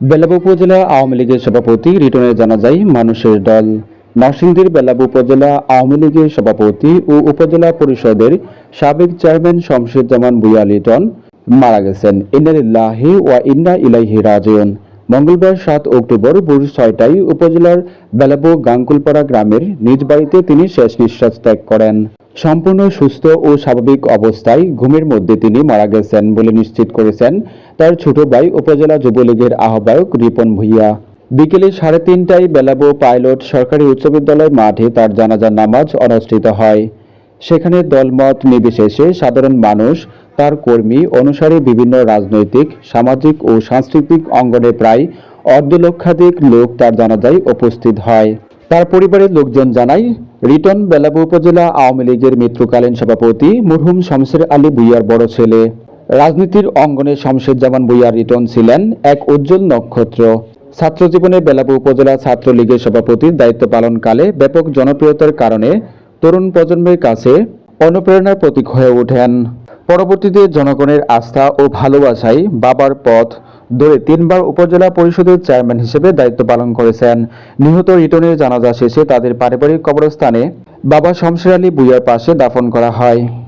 বেলাবু উপজেলা আওয়ামী লীগের সভাপতি রিটনের জানাজায় মানুষের দল। নরসিংদীর বেলাবু উপজেলা আওয়ামী লীগের সভাপতি ও উপজেলা পরিষদের সাবেক চেয়ারম্যান শমশের জামান বুয়া লিটন মারা গেছেন। ইন্নালিল্লাহি ওয়া ইন্না ইলাইহি রাজিউন। মঙ্গলবার সাত অক্টোবর ভোর ছয়টায় উপজেলার বেলাবু গাঙ্গুলপাড়া গ্রামের নিজ বাড়িতে তিনি শেষ নিঃশ্বাস ত্যাগ করেন। সম্পূর্ণ সুস্থ ও স্বাভাবিক অবস্থায় ঘুমের মধ্যে তিনি মারা গেছেন বলে নিশ্চিত করেছেন তার ছোট ভাই উপজেলা যুবলীগের আহ্বায়ক রিপন ভুইয়া। বিকেলে সাড়ে তিনটায় বেলাবো পাইলট সরকারি উচ্চ বিদ্যালয় মাঠে তার জানাজার নামাজ অনুষ্ঠিত হয়। সেখানে দলমত নির্বিশেষে সাধারণ মানুষ, তার কর্মী অনুসারে বিভিন্ন রাজনৈতিক, সামাজিক ও সাংস্কৃতিক অঙ্গনে প্রায় অর্ধলক্ষাধিক লোক তার জানাজায় উপস্থিত হয়। তার পরিবারের লোকজন জানায়, রিটন বেলাবু উপজেলা আওয়ামী লীগের মৃত্যুকালীন সভাপতি মুরহুম শমশের আলী ভুইয়ার বড় ছেলে। রাজনীতির অঙ্গনে শমশের জামান ভুইয়া রিটন ছিলেন এক উজ্জ্বল নক্ষত্র। ছাত্র জীবনে বেলাবু উপজেলা ছাত্রলীগের সভাপতির দায়িত্ব পালনকালে ব্যাপক জনপ্রিয়তার কারণে তরুণ প্রজন্মের কাছে অনুপ্রেরণার প্রতীক হয়ে ওঠেন। পরবর্তীতে জনগণের আস্থা ও ভালোবাসায় বাবার পথ ধরে তিনবার উপজেলা পরিষদের চেয়ারম্যান হিসেবে দায়িত্ব পালন করেছেন। নিহত রিটনের জানাজা শেষে তাদের পারিবারিক কবরস্থানে বাবা শমশের আলী বুইয়ার পাশে দাফন করা হয়।